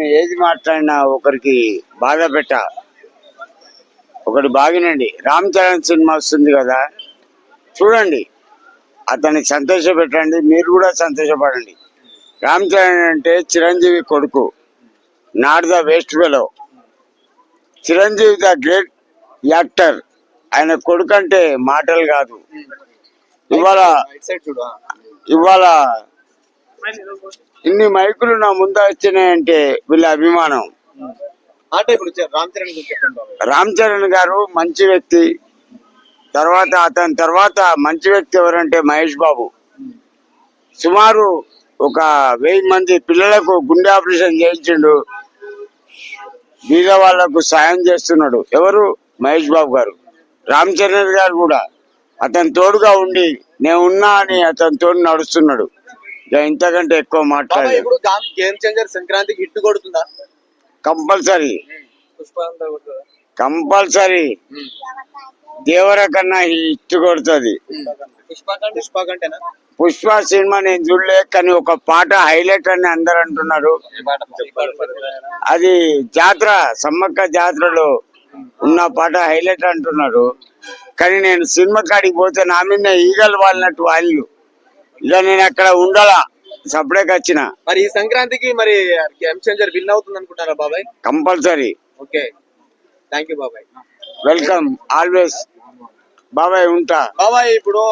ఆయన ఏది మాట్లాడినా ఒకరికి బాధ పెట్ట. ఒకటి బాగినండి. రామ్ చరణ్ సినిమా వస్తుంది కదా. చూడండి. అతన్ని సంతోష పెట్టండి మీరు కూడా సంతోషపడండి. రామ్ చరణ్ అంటే చిరంజీవి కొడుకు. Not the waste fellow. Chiranjeevi the great actor. ఆయన కొడుకు అంటే మాటలు కాదు. ఇవాళ. ఇవాళ ఇన్ని మైకులు నా ముందు వచ్చినాయంటే వీళ్ళ అభిమానం. రామ్ చరణ్ గారు మంచి వ్యక్తి. తర్వాత అతని తర్వాత మంచి వ్యక్తి ఎవరంటే మహేష్ బాబు. సుమారు ఒక వెయ్యి మంది పిల్లలకు గుండె ఆపరేషన్ చేయించిండు. బీద వాళ్ళకు సాయం చేస్తున్నాడు. ఎవరు? మహేష్ బాబు గారు. రామ్ చరణ్ గారు కూడా. అతని తోడుగా ఉండి నేను ఉన్నా అని అతని తోడు నడుస్తున్నాడు. ఇంతకంటే ఎక్కువ ఇప్పుడు గామ్- చేంజర్ సంక్రాంతికి హిట్ కొడుతుందా? కంపల్సరీ. కంపల్సరీ. దేవర కన్నా హిట్ కొడుతుంది. పుష్ప సినిమా నేను చూడలే కానీ ఒక పాట హైలైట్ అని అందరు అంటున్నారు. అది జాతర సమ్మక్క జాతరలో ఉన్న పాట హైలైట్ అంటున్నారు. కానీ నేను సినిమా కాడికి పోతే నా మీద ఈగలు వాలినట్టు వాళ్ళు ఇక నేను అక్కడ ఉండాలా? సపరేట్ వచ్చిన. మరి ఈ సంక్రాంతికి మరి చేంజర్ విన్ అవుతుంది అనుకుంటారా బాబాయ్? కంపల్సరీ. ఓకే. థ్యాంక్ యూ బాబాయ్. Welcome always. బాబాయ్ ఉంటా. బాబాయ్ ఇప్పుడు